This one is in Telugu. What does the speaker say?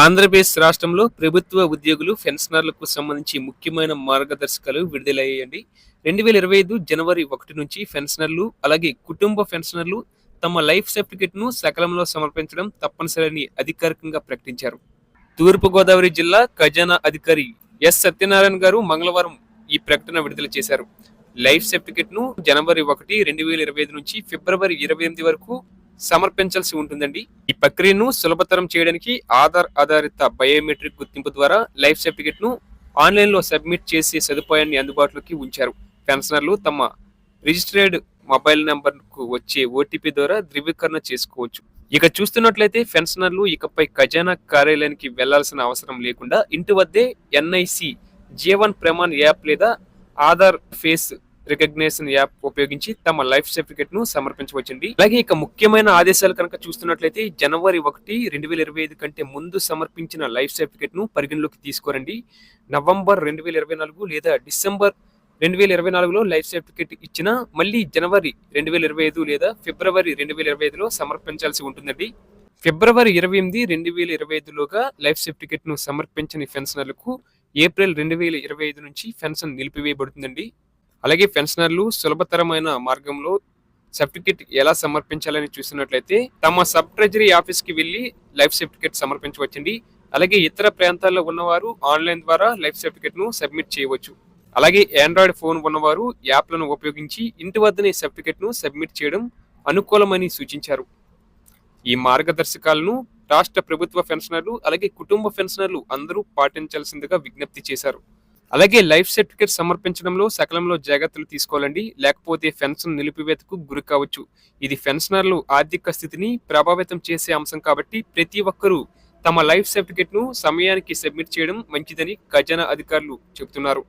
ఆంధ్రప్రదేశ్ రాష్ట్రంలో ప్రభుత్వ ఉద్యోగులు పెన్షనర్లకు సంబంధించి ముఖ్యమైన మార్గదర్శకాలు విడుదలయ్యాయండి. రెండు వేల ఇరవై ఐదు జనవరి ఒకటి నుంచి పెన్షనర్లు అలాగే కుటుంబ పెన్షనర్లు తమ లైఫ్ సర్టిఫికెట్ను సకాలంలో సమర్పించడం తప్పనిసరిని అధికారికంగా ప్రకటించారు. తూర్పుగోదావరి జిల్లా ఖజానా అధికారి ఎస్. సత్యనారాయణ గారు మంగళవారం ఈ ప్రకటన విడుదల చేశారు. లైఫ్ సర్టిఫికెట్ను జనవరి ఒకటి రెండు వేల ఇరవై ఐదు నుంచి ఫిబ్రవరి ఇరవై ఎనిమిది వరకు సమర్పించాల్సి ఉంటుందండి. ఈ ప్రక్రియను సులభతరం చేయడానికి ఆధార్ ఆధారిత బయోమెట్రిక్ గుర్తింపు ద్వారా లైఫ్ సర్టిఫికెట్ను ఆన్లైన్లో సబ్మిట్ చేసే సదుపాయాన్ని అందుబాటులోకి ఉంచారు. పెన్షనర్లు తమ రిజిస్టర్డ్ మొబైల్ నంబర్కు వచ్చే ఓటీపీ ద్వారా ధృవీకరణ చేసుకోవచ్చు. ఇక చూస్తున్నట్లయితే పెన్షనర్లు ఇకపై ఖజానా కార్యాలయానికి వెళ్ళాల్సిన అవసరం లేకుండా ఇంటి వద్దే ఎన్ఐసి జీవన్ ప్రమాణ్ యాప్ లేదా ఆధార్ ఫేస్ రికగ్నేషన్ యాప్ ఉపయోగించి తమ లైఫ్ సర్టిఫికేట్ను సమర్పించవచ్చండి. అలాగే ఇక ముఖ్యమైన ఆదేశాలు కనుక చూస్తున్నట్లయితే జనవరి ఒకటి రెండు వేల ఇరవై ఐదు కంటే ముందు సమర్పించిన లైఫ్ సర్టిఫికేట్ను పరిగణలోకి తీసుకోరండి. నవంబర్ రెండు వేల ఇరవై నాలుగు లేదా డిసెంబర్ రెండు వేల ఇరవై నాలుగులో లైఫ్ సర్టిఫికేట్ ఇచ్చిన మళ్ళీ జనవరి రెండు వేల ఇరవై ఐదు లేదా ఫిబ్రవరి రెండు వేల ఇరవై ఐదులో సమర్పించాల్సి ఉంటుందండి. ఫిబ్రవరి ఇరవై ఎనిమిది రెండు వేల ఇరవై ఐదులోగా లైఫ్ సర్టిఫికేట్ను సమర్పించని పెన్షనర్లకు ఏప్రిల్ రెండు వేల ఇరవై ఐదు నుంచి పెన్షన్ నిలిపివేయబడుతుందండి. అలాగే పెన్షనర్లు సులభతరమైన మార్గంలో సర్టిఫికెట్ ఎలా సమర్పించాలని చూసినట్లయితే తమ సబ్ ట్రెజరీ ఆఫీస్కి వెళ్ళి లైఫ్ సర్టిఫికెట్ సమర్పించవచ్చండి. అలాగే ఇతర ప్రాంతాల్లో ఉన్నవారు ఆన్లైన్ ద్వారా లైఫ్ సర్టిఫికేట్ను సబ్మిట్ చేయవచ్చు. అలాగే ఆండ్రాయిడ్ ఫోన్ ఉన్నవారు యాప్లను ఉపయోగించి ఇంటి వద్దనే సర్టిఫికెట్ను సబ్మిట్ చేయడం అనుకూలమని సూచించారు. ఈ మార్గదర్శకాలను రాష్ట్ర ప్రభుత్వ పెన్షనర్లు అలాగే కుటుంబ పెన్షనర్లు అందరూ పాటించాల్సిందిగా విజ్ఞప్తి చేశారు. అలాగే లైఫ్ సర్టిఫికేట్ సమర్పించడంలో సకలంలో జాగ్రత్తలు తీసుకోవాలండి. లేకపోతే పెన్షన్ నిలిపివేతకు గురి కావచ్చు. ఇది పెన్షనర్లు ఆర్థిక స్థితిని ప్రభావితం చేసే అంశం కాబట్టి ప్రతి ఒక్కరూ తమ లైఫ్ సర్టిఫికేట్ను సమయానికి సబ్మిట్ చేయడం మంచిదని ఖజానా అధికారులు చెబుతున్నారు.